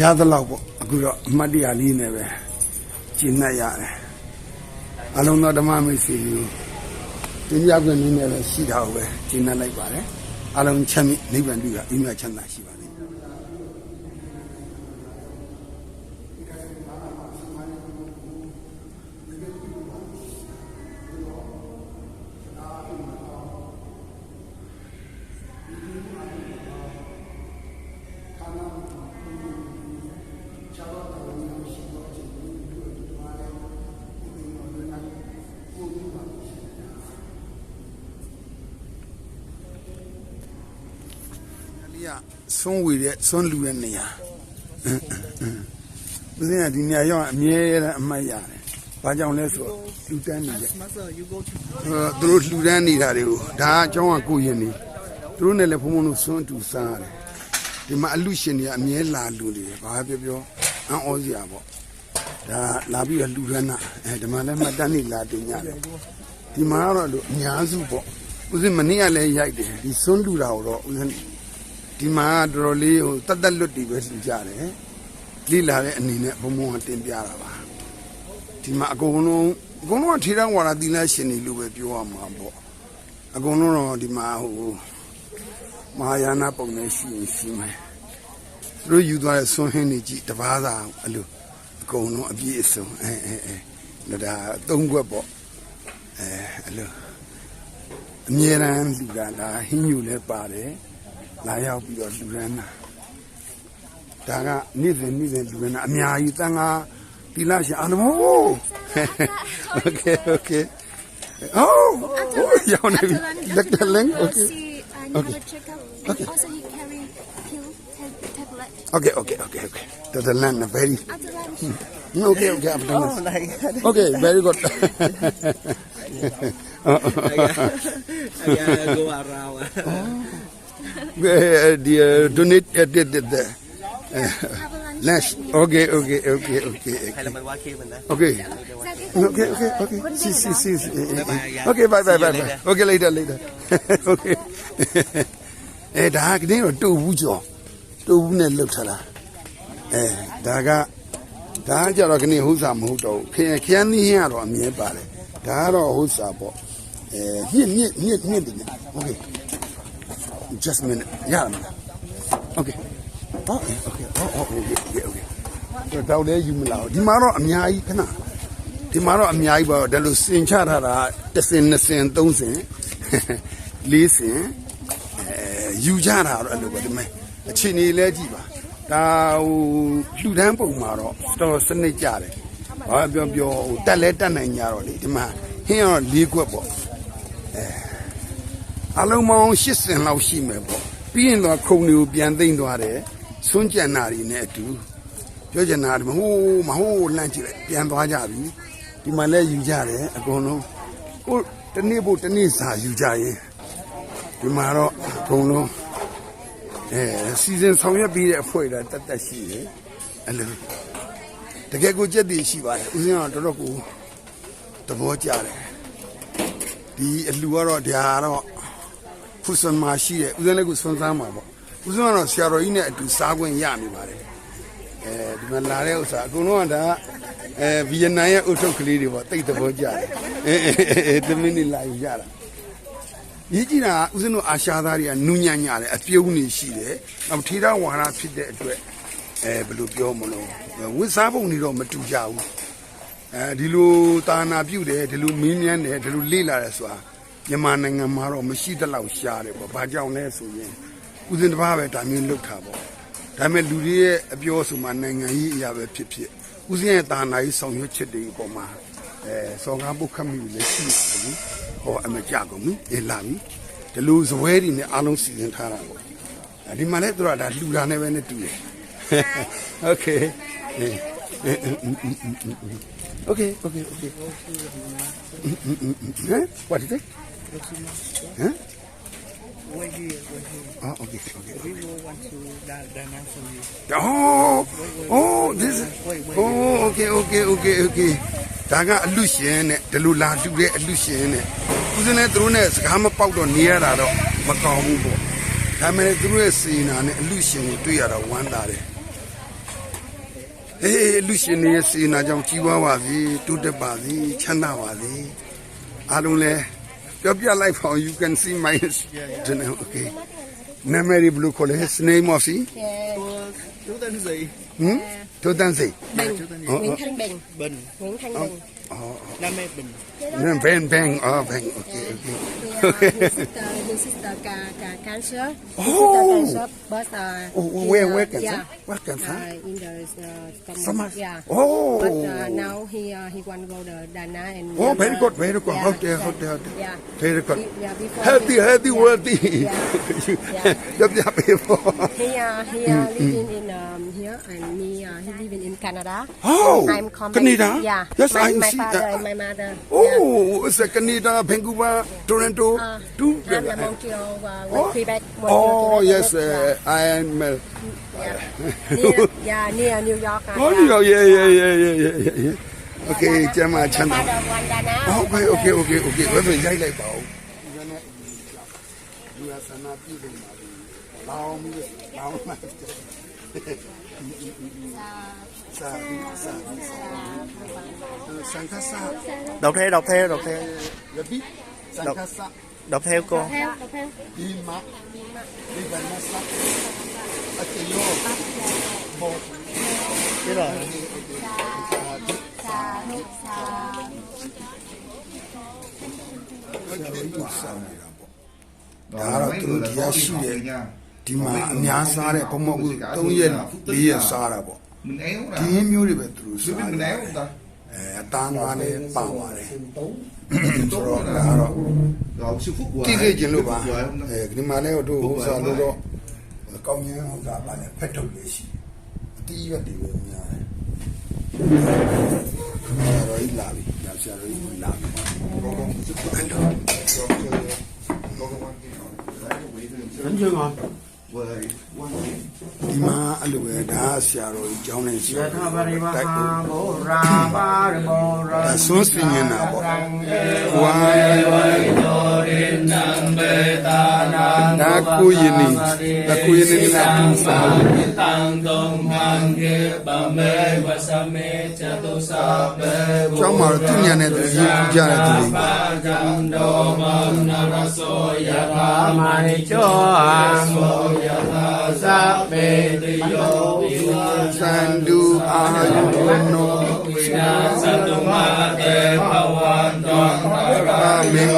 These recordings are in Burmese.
ရသလောက်ပေါ့အခုတော့အမှတ်တရလေးနဲ့ပဲကျင့်တ်ရတယ်အလုံးသောဓမ္မမိတ်ဆွေတွေကိုတင်ပြခွင့်နည်းနဲ့ပဲရှိတာကိုပဲကျင့်တ်လိုက်ပါတယ်အလုံးချမ်းမြေ့နိဗ္ဗာန်ပြုတာအိမ်မချမ်းသာရှိပါစေလေးက ဆွန်းဝေတဲ့ဆွန်းလူတဲ့နေရာဦးဇင်းကဒီနေရာရောက်အမြဲတမ်းအမှတ်ရတယ်။ဘာကြောင့်လဲဆိုတော့လူတန်းနေကြ Master, you go to ။သူတို့လူတန်းနေတာတွေကိုဒါအကြောင်းကကိုရင်နေသူတို့နဲ့လည်းဘုံဘုံတို့ဆွန်းတူစားရတယ်။ဒီမှာအလူရှင်တွေကအမြဲလာလူနေတယ်။ဘာပြောပြောအံ့ဩစရာပေါ့။ဒါလာပြီးတော့လူရမ်းတာအဲဒီမှာလည်းမှတ်တမ်းနေလာတင်ကြတယ်။ဒီမှာကတော့လူအများစုပေါ့။ဦးဇင်းမနေ့ကလည်းရိုက်တယ်ဒီဆွန်းလူတာကိုတော့ဦးဇင်း ဒီမှာတော်တော်လေးဟိုတတ်တက်လွတ်တီပဲလှူကြတယ်လိလာတဲ့အနေနဲ့ဘုံဘုံကတင်ပြတာပါဒီမှာအကုန်လုံးအကုန်လုံးကထေရဝါဒသီလရှင်တွေလို့ပဲပြောရမှာပေါ့အကုန်လုံးတော့ဒီမှာဟိုမဟာယာနာပုံနဲ့ရှိရင်ရှိမယ်သူတို့ယူသွားတဲ့ဆွန်းဟင်းတွေကြည့်တပားသာအလိုအကုန်လုံးအပြည့်အစုံအဲအဲအဲဒါသုံးခွက်ပေါ့အဲအလိုအမြဲတမ်းလူတာဒါဟင်းညူလည်းပါတယ် လာရောက်ပြီးတော့လူရမ်းတာဒါကနေ့စဉ်နေ့စဉ်လူရမ်းတာအများကြီးတန်ခါတီလာရှင်အာနမိုးโอเคโอเคโอ้โอ้ยาวနေပြီလက်လက်လင်းโอเค See another checkup. And also he carry pill tab tablet. โอเคโอเคโอเคโอเคတော်တော်လန် very After lunch, โอเคโอเค after Oh, this like that. okay very good I gotta go around. Uh, the uh, donate uh, the, the, the uh, have a lunch. lunch okay okay okay okay ให้เราไปว่าคิวมันนะ okay Okay, okay, okay. See, see, see. see. Okay, bye, bye, bye, bye. Okay, later, later. Okay. အဲဒါကနေတော့တူဘူးကြော်တူဘူးနဲ့လှုပ်ထလာအဲဒါကဒါကကြတော့ကနေဟုတ်စာမဟုတ်တော့ဘူးခင်ခရမ်းသီးဟင်းကတော့အမြဲပါတယ်ဒါကတော့ဟုတ်စာပေါ့အဲညစ်ညစ်ညစ်ညစ်တယ် Okay just a minute ရမလား Okay ဟော Okay ဟော Okay Okay Okay တော့လည်းယူမလာဘူးဒီမှာတော့အများကြီးခဏဒီမှာတော့အများကြီးပါဒါလို့စင်ချထားတာတစ်စင်နှစ်စင်သုံးစင်လေးစင်အဲယူကြတာတော့အဲ့လိုပဲဒီမဲ့အချိန်ကြီးလဲကြည့်ပါဒါဟိုလှူဒန်းပုံမှာတော့တော်စနစ်ကြတယ်ဘာပြောပြောဟိုတက်လဲတက်နိုင်ကြတော့လေဒီမှာဟင်းရောလေးခွက်ပေါ့အ လုံးပေါင်း80လောက်ရှိမယ်ပေါ့ပြီးရင်တော့ခုံတွေကိုပြန်သိမ့်သွားတယ်စွန့်ကြံနာတွေနဲ့အတူပြောချင်တာကမဟုတ်မဟုတ်လှမ်းကြည့်လိုက်ပြန်သွားကြပြီဒီမှာလည်းယူကြတယ်အကုန်လုံးကိုတနေ့ဖို့တနေ့စာယူကြရင်ဒီမှာတော့အကုန်လုံးအဲစီစဉ်ဆောင်ရွက်ပြီးတဲ့အဖွဲ့တွေတက်တက်ရှိတယ်အဲ့လိုတကယ်ကိုကြက်တည်ရှိပါတယ်ဦးစင်းကတော်တော်ကိုသဘောကျတယ်ဒီအလှကတော့ဒါကတော့ ဖုဆွန်မှာရှိတယ်ဦးစင်းလည်းကိုဆွန်စားမှာပေါ့ဦးစင်းကတော့ဆရာတော်ကြီးနဲ့အတူစားခွင့်ရနေပါတယ်အဲဒီမှာလာတဲ့ဥစ္စာအကုန်လုံးကဒါအဲဗီယက်နမ်ရဲ့အုတ်ထုတ်ကလေးတွေပေါ့တိတ်သဘောကျတယ်အဲအဲအဲတမင်းနေလာယူကြတာရေးကြည့်တာဦးဇင်းတို့အာရှာသားတွေကနူးညံ့ညတယ်အပြုံးနေရှိတယ်နောက်ထေရဝါဒဖြစ်တဲ့အတွက်အဲဘယ်လိုပြောမလို့ဝစ်စားပုံတွေတော့မတူကြဘူးအဲဒီလိုတာနာပြုတ်တယ်ဒီလိုမင်းမြန်းတယ်ဒီလိုလေ့လာတယ်ဆိုတာ မြန်မာနိုင်ငံမှာတော့မရှိတလောက်ရှားတယ်ပေါ့ဘာကြောင့်လဲဆိုရင်ဦးစင်တစ်ပါးပဲဒါမျိုးလုပ်တာပေါ့ဒါပေမဲ့လူတွေရဲ့အပြောဆိုမှနိုင်ငံကြီးအရာပဲဖြစ်ဖြစ်ဦးစင်ရဲ့တာနာကြီးဆောင်ရွက်ချက်တွေအပေါ်မှာအဲစော်ကားပုတ်ခတ်မှုလည်းရှိပါဘူးဟောအမကြကုန်ပြီအေးလာပြီဒီလိုဇပွဲတွေနဲ့အားလုံးစီစဉ်ထားတာပေါ့ဒီမှာလည်းသူကဒါလှူတာနဲ့ပဲနဲ့တူတယ် okay. Okay, okay, okay. Huh? What is it? Huh? Where here, where here. Oh, okay, okay. We will want to da- dance for you. Oh, oh, this is. Oh, okay, okay, okay, okay. ဒါကအလူရှင်နဲ့ဒီလိုလာလှူတဲ့အလူရှင်နဲ့ဦးစင်းနဲ့သူတို့နဲ့စကားမပေါက်တော့နေရတာတော့မကောင်းဘူးပေါ့ဒါပေမဲ့သူတို့ရဲ့စေနာနဲ့အလူရှင်ကိုတွေ့ရတာဝမ်းသာတယ်အေးလူရှင်တွေရဲ့စေနာကြောင့်ကြီးပွားပါစေတိုးတက်ပါစေချမ်းသာပါစေအားလုံးလည်း drop your life how you can see my yeah, yeah. okay. Memory blue college name of see chú tên gì hmm? chú tên gì bình nguyễn thanh bình. Bình. Nguyễn thanh oh, bình. oh, oh. nam bình. Nam bình bình. Oh bình. Okay okay uh, he shop. Oh. oh, oh where where where ah, in the uh, summer. Yeah. Oh. But uh, now he uh, he want to go to Dana and. Oh, very good, very good. Yeah, okay, okay, okay. Yeah. Very good. He, yeah, before he, yeah. Yeah. yeah. yeah. he uh, he uh, mm, mm. in um, here and me, uh, he live in, Canada. Oh, I'm Canada? Yeah. Yes, my, I my see father that. and my mother. Oh, yeah. it's a Canada, Vancouver, yeah. Toronto. Uh, to I'm Montreal, uh, oh. Quebec. Montreal, oh, yes, uh. I am. Uh, yeah. near, yeah, near New York. Uh, oh, yeah. New York, yeah, yeah, yeah, yeah, yeah, yeah. yeah. Okay, Chama, Chama. Oh, okay, okay, okay, okay. Wait, wait, wait, wait, wait. လူရဆန္ဒပြုနေပါဘူး။လောင်းပြီးလောင်းလိုက်တယ်။ đọc theo đọc theo đọc theo đọc, đọc theo cô đọc theo, đọc theo. biết rồi đó là từ địa sư ဒီမှာအများစားတဲ့ဘုံမဟုတ်ဘူး3ရက်4ရက်စားတာပေါ့ဒီင်းမျိုးတွေပဲသူတို့စားတယ်အဲအတန်းသားလည်းပါပါတယ်ဆိုတော့ဒါတော့တိတိကျကျလို့ပါအဲဒီမှာလည်းတို့ဟိုစားလို့တော့ကောင်းကျင်းဟောတာပါလေဖက်ထုတ်လေးရှိအတီးရွက်တွေပဲများတယ်ရောဤလာပြီဒါဆရာတို့လာပြီဘောကောင်းစစ်တော့ဘောကောင်းဘောကောင်းဘာလို့ဝေးနေလဲ ဒီမှာအဲ့လိုပဲဒါဆရာတော်ကြီးကျောင်းနေဆရာယထာပရိဝတိုက်ဟာလို့ဘောရာပါရမောရာဒါဆွန်းစင်နေတာပေါ့ဝါဒါကိုယင်းနေဒါကိုယင်း cu yên ni la cu ni la tu tang tăng tông hang ke ba me va sa me cha tu sa be cho mà tu nhà này tu gì tu gia này tu. Gì do mang na ra so ya tha mai cho so ya tha sa be ti yo san du a yu no. Sa tu ma te pa wa do ra ming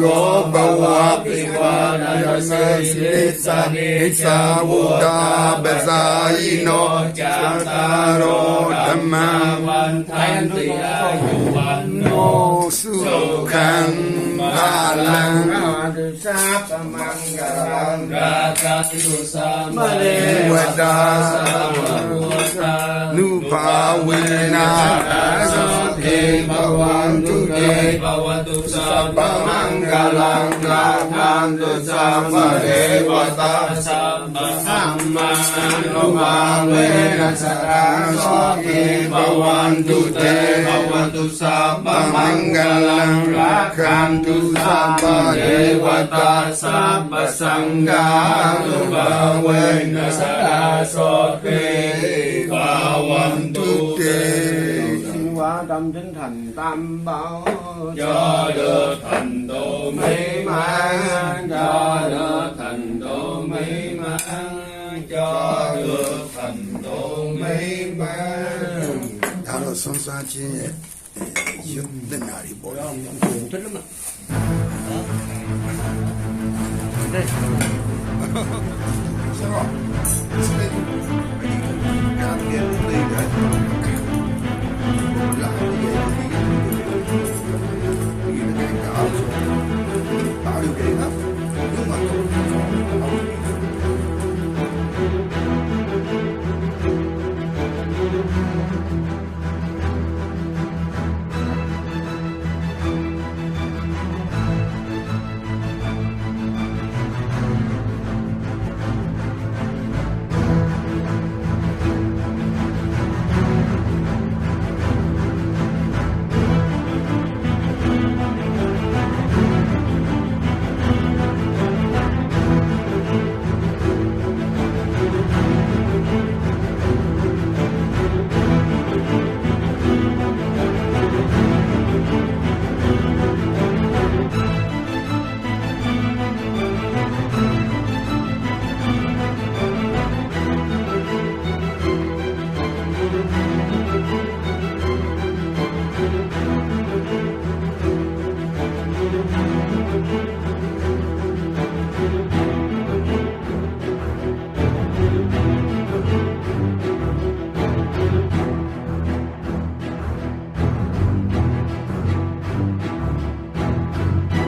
โลภวะปิวานาเสสิสานิสาวุตาเบสายโนจัตตารโอธรรมาวันทันติอายุวันโนสุขังบาลังสัพมังกรังราชาสุสามเลวดาสาวานุภาเวนะ เพภวันตุเตภวตุสัพพมังกลังราคันตุสัพพเทวตาสัพพสัมมานุภาเวนัสสะโสติภวันตุเตภวตุสัพพมังกลังราคันตุสัพพเทวตาสัพพสังฆานุภาเวนัสสะโสติ ba trăm chính thành tam bảo cho được thành tựu mỹ mãn cho được thành tựu mỹ mãn cho được thành tựu mỹ mãn. Đã luật song sa chi giúp đến nào đi bộ ông cũng thích đây sao